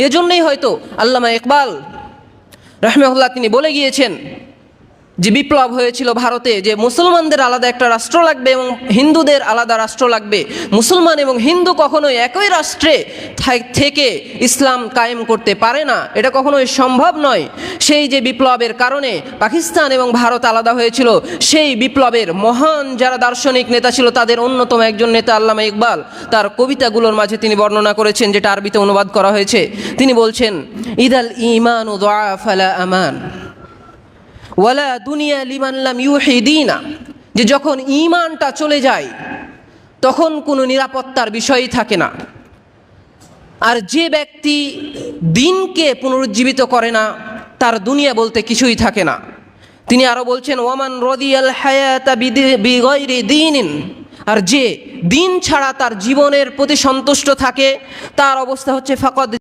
এজন্যই হয়তো আল্লামা ইকবাল রহমাহুল্লাহ তিনি বলে গিয়েছেন যে বিপ্লব হয়েছিল ভারতে, যে মুসলমানদের আলাদা একটা রাষ্ট্র লাগবে এবং হিন্দুদের আলাদা রাষ্ট্র লাগবে। মুসলমান এবং হিন্দু কখনোই একই রাষ্ট্রে থেকে ইসলাম কায়েম করতে পারে না। এটা কখনোই সম্ভব নয়। সেই যে বিপ্লবের কারণে পাকিস্তান এবং ভারত আলাদা হয়েছিল, সেই বিপ্লবের মহান যারা দার্শনিক নেতা ছিল, তাদের অন্যতম একজন নেতা আল্লামা ইকবাল, তার কবিতাগুলোর মাঝে তিনি বর্ণনা করেছেন, যেটা আরবিতে অনুবাদ করা হয়েছে। তিনি বলছেন, ইদাল ইমান ও ফালা আমান। ওয়ালা দুনিয়া লিমানলাম ইউহিদিনা। যে যখন ইমানটা চলে যায়, তখন কোনো নিরাপত্তার বিষয়ই থাকে না। আর যে ব্যক্তি দিনকে পুনরুজ্জীবিত করে না, তার দুনিয়া বলতে কিছুই থাকে না। তিনি আরও বলছেন, ওয়ামান রদিয়াল হায়াতা বিগৈরি দিন আর যে দিন ছাড়া তার জীবনের প্রতি সন্তুষ্ট থাকে, তার অবস্থা হচ্ছে ফাকদ